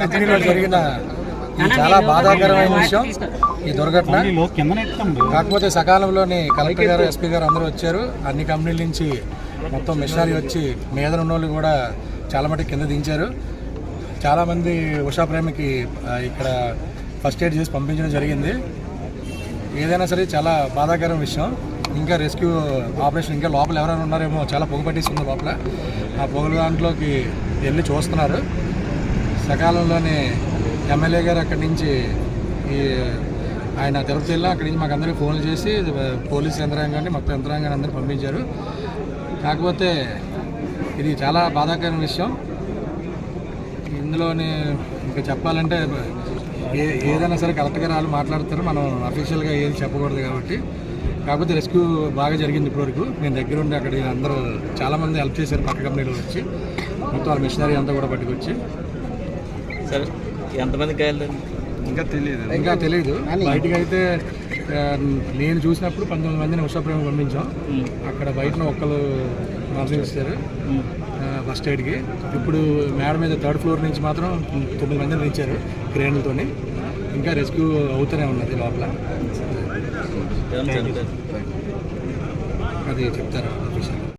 కంపెనీలో జరిగిన ఇది చాలా బాధాకరమైన విషయం ఈ దుర్ఘటన. కాకపోతే సకాలంలోని కలెక్టర్ గారు ఎస్పీ గారు అందరూ వచ్చారు. అన్ని కంపెనీల నుంచి మొత్తం మిషనరీ వచ్చి మీద ఉన్న వాళ్ళు కూడా చాలా మటుకు కింద దించారు. చాలామంది ఉషా ప్రేమికి ఇక్కడ ఫస్ట్ ఎయిడ్ చేసి పంపించడం జరిగింది. ఏదైనా సరే చాలా బాధాకరం విషయం. ఇంకా రెస్క్యూ ఆపరేషన్ ఇంకా లోపల ఎవరైనా ఉన్నారేమో చాలా పొగ పట్టేసింది లోపల. ఆ పొగల దాంట్లోకి వెళ్ళి చూస్తున్నారు. సకాలంలోనే ఎమ్మెల్యే గారు అక్కడి నుంచి ఈ ఆయన తిరుపతి వెళ్ళి అక్కడి నుంచి మాకు అందరికీ ఫోన్లు చేసి పోలీస్ యంత్రాంగాన్ని మొత్తం యంత్రాంగాన్ని అందరూ పంపించారు. కాకపోతే ఇది చాలా బాధాకరమైన విషయం. ఇందులోని ఇంకా చెప్పాలంటే ఏ ఏదైనా సరే కరెక్ట్గా రాళ్ళు మాట్లాడతారు మనం అఫీషియల్గా ఏది చెప్పకూడదు కాబట్టి. కాకపోతే రెస్క్యూ బాగా జరిగింది ఇప్పటివరకు. నేను దగ్గర ఉండి అక్కడ అందరూ చాలామంది హెల్ప్ చేశారు పక్క కంపెనీలో వచ్చి. మొత్తం వాళ్ళ మిషనరీ అంతా కూడా పట్టుకొచ్చి. సరే ఎంతమంది గాయాలు? ఇంకా తెలియదు ఇంకా తెలియదు బయటకు అయితే నేను చూసినప్పుడు పంతొమ్మిది మందిని ఉషాప్రేమ పంపించాం. అక్కడ బయట ఒక్కరు మరణించారు ఫస్ట్ ఎయిడ్కి ఇప్పుడు మేడ మీద థర్డ్ ఫ్లోర్ నుంచి మాత్రం తొమ్మిది మందిని ఇచ్చారు క్రేన్లతోని. ఇంకా రెస్క్యూ అవుతూనే ఉన్నది లోపల. అది చెప్తారు ఆఫీసర్?